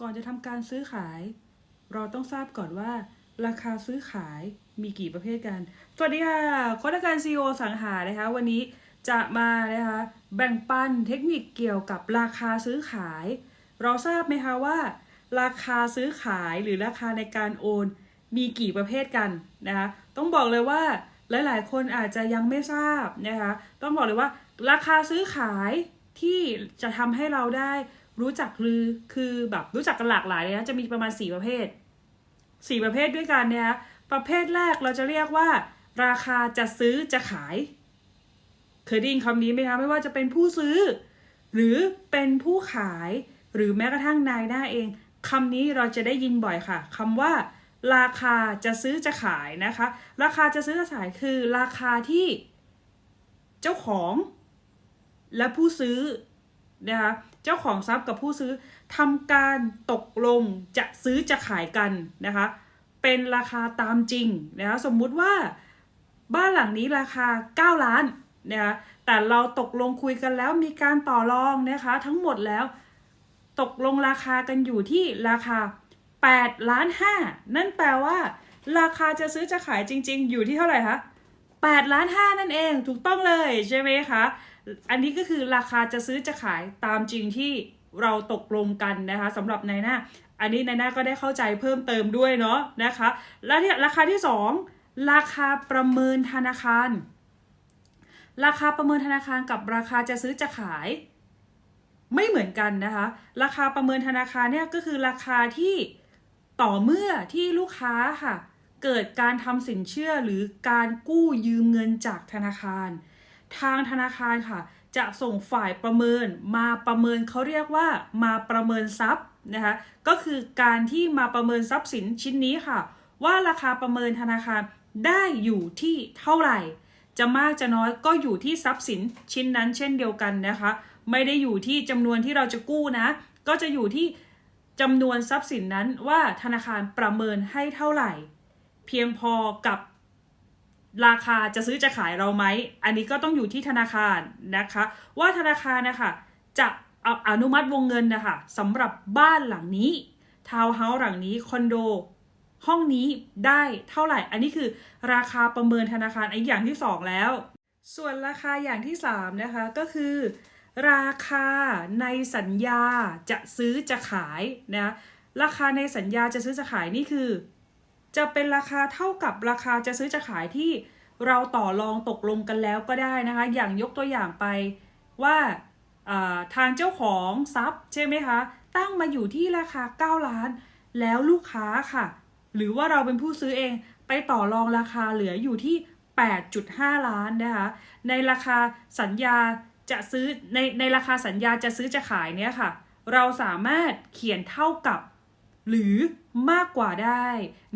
ก่อนจะทำการซื้อขาย เราต้องทราบก่อนว่า ราคาซื้อขายมีกี่ประเภทกัน สวัสดีค่ะโค้ดการซีโอสังหานะคะ วันนี้จะมานะคะแบ่งปันเทคนิคเกี่ยวกับราคาซื้อขาย เราทราบไหมคะว่า ราคาซื้อขายหรือราคาในการโอน มีกี่ประเภทกันนะคะต้องบอกเลยว่าหลาย ๆ คนอาจจะยังไม่ทราบนะคะต้องบอกเลยว่า ราคาซื้อขายที่จะทำให้เราได้ รู้จักหรือคือแบบรู้จักกันหลากหลายเลยนะจะมีประมาณ4ประเภท4ประเภทด้วยกันนะคะประเภทแรกเราจะเรียกว่า ราคาจะซื้อจะขาย เคยได้ยินคำนี้ไหมคะไม่ว่าจะเป็นผู้ซื้อ หรือเป็นผู้ขาย หรือแม้กระทั่งนายหน้าเองคำนี้เราจะได้ยินบ่อยค่ะคำว่า ราคาจะซื้อจะขายนะคะ ราคาจะซื้อจะขายคือ ราคาที่ เจ้าของ และผู้ซื้อ นะคะเจ้าของทรัพย์กับผู้ซื้อทำการตกลงจะซื้อจะขายกันนะคะเป็นราคาตามจริงนะคะสมมุติว่าบ้านหลังนี้ราคา 9 ล้านนะคะแต่เราตกลงคุยกันแล้วมีการต่อรองนะคะทั้งหมดแล้ว ตกลงราคากันอยู่ที่ราคา8ล้าน5นั่นแปลว่า ราคาจะซื้อจะขายจริง ๆ อยู่ที่เท่าไหร่คะ 8ล้าน5นั่นเองถูกต้องเลยใช่ไหมคะ อันนี้ก็คือราคาจะซื้อจะขายตามจริงที่เราตกลงกันนะคะสำหรับในหน้า อันนี้ในหน้าก็ได้เข้าใจเพิ่มเติมด้วยเนาะนะคะ แล้วที่ราคาที่ 2 ราคาประเมินธนาคาร ราคาประเมินธนาคารกับราคาจะซื้อจะขาย ไม่เหมือนกันนะคะ ราคาประเมินธนาคารเนี่ยก็คือราคาที่ต่อเมื่อที่ลูกค้าค่ะ เกิดการทำสินเชื่อหรือการกู้ยืมเงินจากธนาคาร ทางธนาคารค่ะ จะส่งฝ่ายประเมินมาประเมินเขาเรียกว่ามาประเมินทรัพย์นะคะก็คือการที่มาประเมินทรัพย์สินชิ้นนี้ค่ะ ว่าราคาประเมินธนาคารได้อยู่ที่เท่าไหร่ จะมากจะน้อยก็อยู่ที่ทรัพย์สินชิ้นนั้นเช่นเดียวกันนะคะ ไม่ได้อยู่ที่จำนวนที่เราจะกู้นะ ก็จะอยู่ที่จำนวนทรัพย์สินนั้นว่าธนาคารประเมินให้เท่าไหร่ เพียงพอกับราคาจะซื้อจะขายเราไหม อันนี้ก็ต้องอยู่ที่ธนาคารนะคะ ว่าธนาคารนะคะจะเอาอนุมัติวงเงินนะคะสำหรับบ้านหลังนี้ ทาวน์เฮาส์หลังนี้ คอนโด ห้องนี้ได้เท่าไหร่ อันนี้คือราคาประเมินธนาคารอีกอย่างที่สองแล้ว ส่วนราคาอย่างที่สามนะคะ ก็คือ ราคาในสัญญาจะซื้อจะขายนะ ราคาในสัญญาจะซื้อจะขายนี่คือ จะเป็นราคาเท่ากับราคาจะซื้อจะขายที่เราต่อรองตกลงกันแล้วก็ได้นะคะ อย่างยกตัวอย่างไปว่าทางเจ้าของทรัพย์ใช่ไหมคะ ตั้งมาอยู่ที่ราคา 9 ล้าน แล้วลูกค้าค่ะ หรือว่าเราเป็นผู้ซื้อเองไปต่อรองราคาเหลืออยู่ที่ 8.5 ล้านนะคะ ในราคาสัญญาจะซื้อในในราคาสัญญาจะซื้อจะขายเนี่ยค่ะ เราสามารถเขียนเท่ากับ หรือ มากกว่าได้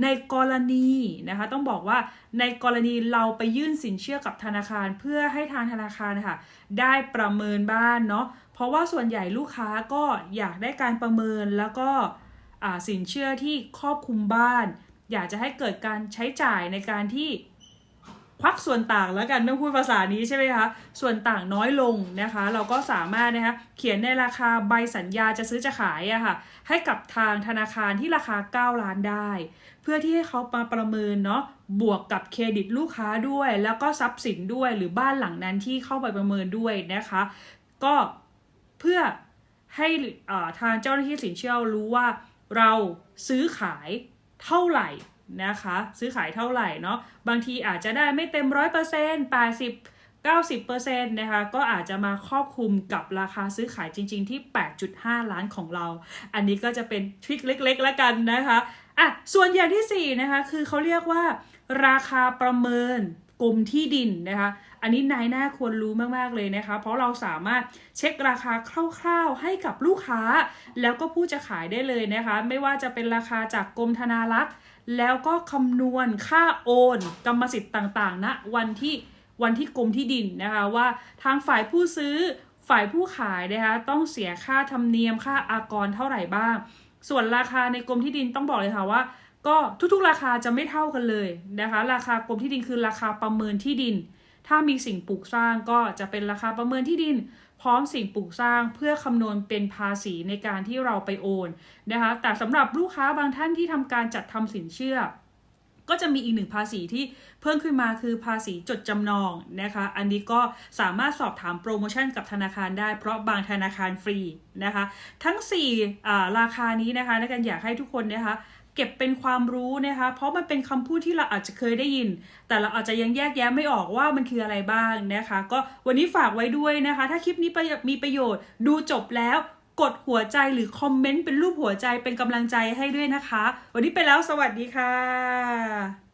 ในกรณีนะคะ ต้องบอกว่าในกรณีเราไปยื่นสินเชื่อกับธนาคาร เพื่อให้ทางธนาคารค่ะ ได้ประเมินบ้านเนาะเพราะว่าส่วนใหญ่ลูกค้าก็อยากได้การประเมินแล้วก็สินเชื่อที่ครอบคลุมบ้าน อยากจะให้เกิดการใช้จ่ายในการที่ ควักส่วนต่างแล้วกันต้องพูดภาษานี้ใช่ไหมคะ ส่วนต่างน้อยลงนะคะ เราก็สามารถนะคะเขียนในราคาใบสัญญาจะซื้อจะขายอะค่ะ ให้กับทางธนาคารที่ราคา 9 ล้านได้ เพื่อที่ให้เขามาประเมินเนาะบวกกับเครดิตลูกค้าด้วย แล้วก็ทรัพย์สินด้วยหรือบ้านหลังนั้นที่เข้าไปประเมินด้วยนะคะ ก็เพื่อให้อ่าทางเจ้าหน้าที่สินเชื่อรู้ว่าเราซื้อขายเท่าไหร่ นะคะ ซื้อขายเท่าไหร่เนาะบางทีอาจจะได้ไม่เต็มร้อยเปอร์เซ็นต์แปดสิบเก้าสิบเปอร์เซ็นต์นะคะก็อาจจะมาครอบคลุมกับราคาซื้อขายจริง ๆ ที่ 8.5 ล้านของเรา อันนี้ก็จะเป็นทริคเล็ก ๆ แล้วกันนะคะอะส่วนอย่างที่ 4 นะคะ คือเขาเรียกว่า ราคาประเมินกรมที่ดินนะคะ อันนี้นายหน้าควรรู้มากๆเลยนะคะ เพราะเราสามารถเช็คราคาคร่าวๆให้กับลูกค้า แล้วก็ผู้จะขายได้เลยนะคะ ไม่ว่าจะเป็นราคาจากกรมธนารักษ์ แล้วก็คำนวณค่าโอนกรรมสิทธิ์ต่างๆณนะวันที่วันที่กรมที่ดินนะคะว่าทางฝ่ายผู้ซื้อฝ่ายผู้ขายนะคะต้องเสียค่าธรรมเนียมค่าอากรเท่าไหร่บ้าง ส่วนราคาในกรมที่ดินต้องบอกเลยค่ะว่า ก็ทุกๆราคาจะไม่เท่ากันเลยนะคะ ราคากรมที่ดินคือราคาประเมินที่ดิน ถ้ามีสิ่งปลูกสร้างก็จะเป็นราคาประเมินที่ดิน พร้อมสิ่งปลูกสร้างเพื่อคำนวณเป็นภาษีในการที่เราไปโอนนะคะแต่สำหรับลูกค้าบางท่านที่ทำการจัดทำสินเชื่อ ก็จะมีอีกหนึ่งภาษีที่เพิ่มขึ้นมาคือภาษีจดจำนองนะคะ อันนี้ก็สามารถสอบถามโปรโมชั่นกับธนาคารได้ เพราะบางธนาคารฟรีนะคะ ทั้ง4อ่าราคานี้นะคะในการอยากให้ทุกคนนะคะเก็บเป็นความรู้นะคะ เพราะมันเป็นคำพูดที่เราอาจจะเคยได้ยิน แต่เราอาจจะยังแยกแยะไม่ออกว่ามันคืออะไรบ้างนะคะ ก็วันนี้ฝากไว้ด้วยนะคะ ถ้าคลิปนี้มีประโยชน์ดูจบแล้ว กดหัวใจหรือคอมเมนต์เป็นรูปหัวใจเป็นกำลังใจให้ด้วยนะคะ วันนี้ไปแล้วสวัสดีค่ะ